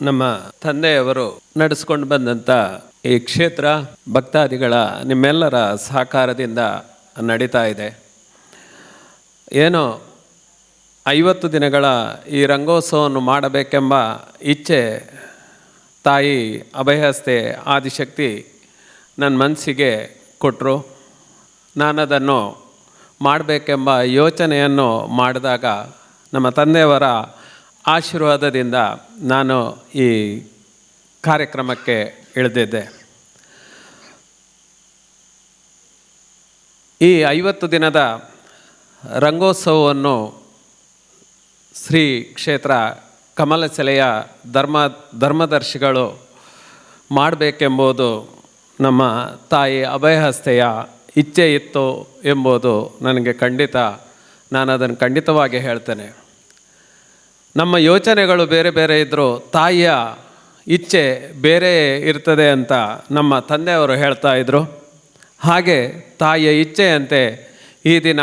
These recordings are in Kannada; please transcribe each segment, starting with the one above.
ನಮ್ಮ ತಂದೆಯವರು ನಡೆಸ್ಕೊಂಡು ಬಂದಂಥ ಈ ಕ್ಷೇತ್ರ ಭಕ್ತಾದಿಗಳ ನಿಮ್ಮೆಲ್ಲರ ಸಹಕಾರದಿಂದ ನಡೀತಾ ಇದೆ. ಏನೋ ಐವತ್ತು ದಿನಗಳ ಈ ರಂಗೋತ್ಸವವನ್ನು ಮಾಡಬೇಕೆಂಬ ಇಚ್ಛೆ ತಾಯಿ ಅಭಯಹಸ್ತೆ ಆದಿಶಕ್ತಿ ನನ್ನ ಮನಸ್ಸಿಗೆ ಕೊಟ್ಟರು ನಾನದನ್ನು ಮಾಡಬೇಕೆಂಬ ಯೋಚನೆಯನ್ನು ಮಾಡಿದಾಗ ನಮ್ಮ ತಂದೆಯವರ ಆಶೀರ್ವಾದದಿಂದ ನಾನು ಈ ಕಾರ್ಯಕ್ರಮಕ್ಕೆ ಇಳಿದಿದ್ದೆ. ಈ ಐವತ್ತು ದಿನದ ರಂಗೋತ್ಸವವನ್ನು ಶ್ರೀ ಕ್ಷೇತ್ರ ಕಮಲಸೆಲೆಯ ಧರ್ಮ, ಧರ್ಮದರ್ಶಿಗಳು ಮಾಡಬೇಕೆಂಬುದು ನಮ್ಮ ತಾಯಿ ಅಭಯಹಸ್ತೆಯ ಇಚ್ಛೆ ಇತ್ತು ಎಂಬುದು ನನಗೆ ಖಂಡಿತ ನಾನು ಅದನ್ನು ಖಂಡಿತವಾಗಿ ಹೇಳ್ತೇನೆ. ನಮ್ಮ ಯೋಚನೆಗಳು ಬೇರೆ ಬೇರೆ ಇದ್ದರೂ ತಾಯಿಯ ಇಚ್ಛೆ ಬೇರೆ ಇರ್ತದೆ ಅಂತ ನಮ್ಮ ತಂದೆಯವರು ಹೇಳ್ತಾ ಇದ್ದರು ಹಾಗೆ ತಾಯಿಯ ಇಚ್ಛೆಯಂತೆ ಈ ದಿನ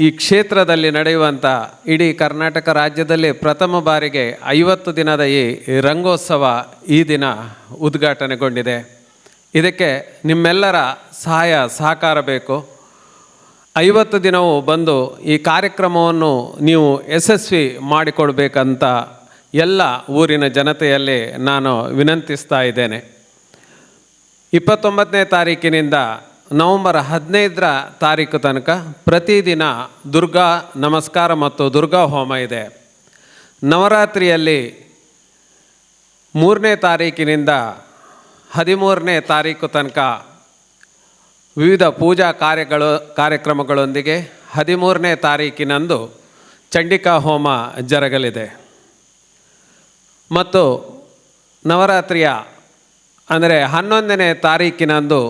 ಈ ಕ್ಷೇತ್ರದಲ್ಲಿ ನಡೆಯುವಂಥ ಇಡೀ ಕರ್ನಾಟಕ ರಾಜ್ಯದಲ್ಲಿ ಪ್ರಥಮ ಬಾರಿಗೆ ಐವತ್ತು ದಿನದ ಈ ರಂಗೋತ್ಸವ ಈ ದಿನ ಉದ್ಘಾಟನೆಗೊಂಡಿದೆ. ಇದಕ್ಕೆ ನಿಮ್ಮೆಲ್ಲರ ಸಹಾಯ ಸಹಕಾರ ಬೇಕು. ಐವತ್ತು ದಿನವೂ ಬಂದು ಈ ಕಾರ್ಯಕ್ರಮವನ್ನು ನೀವು ಯಶಸ್ವಿ ಮಾಡಿಕೊಡ್ಬೇಕಂತ ಎಲ್ಲ ಊರಿನ ಜನತೆಯಲ್ಲಿ ನಾನು ವಿನಂತಿಸ್ತಾ ಇದ್ದೇನೆ. ಇಪ್ಪತ್ತೊಂಬತ್ತನೇ ತಾರೀಕಿನಿಂದ ನವಂಬರ್ ಹದಿನೈದರ ತಾರೀಕು ತನಕ ಪ್ರತಿದಿನ ದುರ್ಗಾ ನಮಸ್ಕಾರ ಮತ್ತು ದುರ್ಗಾ ಹೋಮ ಇದೆ. ನವರಾತ್ರಿಯಲ್ಲಿ ಮೂರನೇ ತಾರೀಕಿನಿಂದ ಹದಿಮೂರನೇ ತಾರೀಕು ತನಕ ವಿವಿಧ ಪೂಜಾ ಕಾರ್ಯಗಳು, ಕಾರ್ಯಕ್ರಮಗಳೊಂದಿಗೆ ಹದಿಮೂರನೇ ತಾರೀಕಿನಂದು ಚಂಡಿಕಾ ಹೋಮ ಜರಗಲಿದೆ. ಮತ್ತು ನವರಾತ್ರಿಯ, ಅಂದರೆ ಹನ್ನೊಂದನೇ ತಾರೀಕಿನಂದು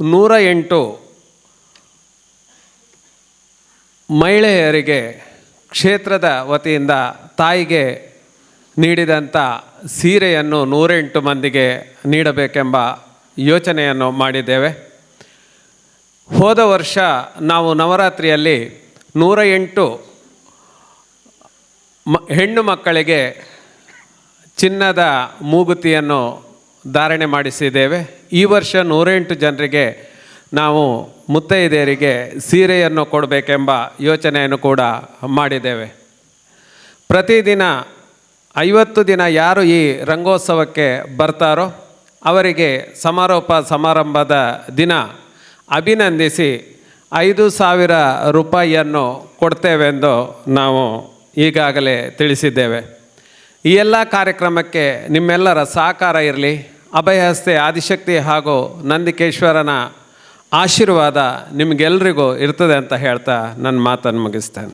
ನೂರ ಎಂಟು ಮಹಿಳೆಯರಿಗೆ ಕ್ಷೇತ್ರದ ವತಿಯಿಂದ ತಾಯಿಗೆ ನೀಡಿದಂಥ ಸೀರೆಯನ್ನು ನೂರೆಂಟು ಮಂದಿಗೆ ನೀಡಬೇಕೆಂಬ ಯೋಚನೆಯನ್ನು ಮಾಡಿದ್ದೇವೆ. ಹೋದ ವರ್ಷ ನಾವು ನವರಾತ್ರಿಯಲ್ಲಿ ನೂರ ಎಂಟು ಮ, ಹೆಣ್ಣು ಮಕ್ಕಳಿಗೆ ಚಿನ್ನದ ಮೂಗುತಿಯನ್ನು ಧಾರಣೆ ಮಾಡಿಸಿದ್ದೇವೆ. ಈ ವರ್ಷ ನೂರೆಂಟು ಜನರಿಗೆ ನಾವು ಮುತ್ತೈದೆಯರಿಗೆ ಸೀರೆಯನ್ನು ಕೊಡಬೇಕೆಂಬ ಯೋಚನೆಯನ್ನು ಕೂಡ ಮಾಡಿದ್ದೇವೆ. ಪ್ರತಿದಿನ ಐವತ್ತು ದಿನ ಯಾರು ಈ ರಂಗೋತ್ಸವಕ್ಕೆ ಬರ್ತಾರೋ ಅವರಿಗೆ ಸಮಾರೋಪ ಸಮಾರಂಭದ ದಿನ ಅಭಿನಂದಿಸಿ ಐದು ಸಾವಿರ ರೂಪಾಯಿಯನ್ನು ಕೊಡ್ತೇವೆಂದು ನಾವು ಈಗಾಗಲೇ ತಿಳಿಸಿದ್ದೇವೆ. ಈ ಎಲ್ಲ ಕಾರ್ಯಕ್ರಮಕ್ಕೆ ನಿಮ್ಮೆಲ್ಲರ ಸಹಕಾರ ಇರಲಿ. ಅಭಯಹಸ್ತೆ ಆದಿಶಕ್ತಿ ಹಾಗೂ ನಂದಿಕೇಶ್ವರನ ಆಶೀರ್ವಾದ ನಿಮಗೆಲ್ಲರಿಗೂ ಇರ್ತದೆ ಅಂತ ಹೇಳ್ತಾ ನನ್ನ ಮಾತನ್ನು ಮುಗಿಸ್ತೇನೆ.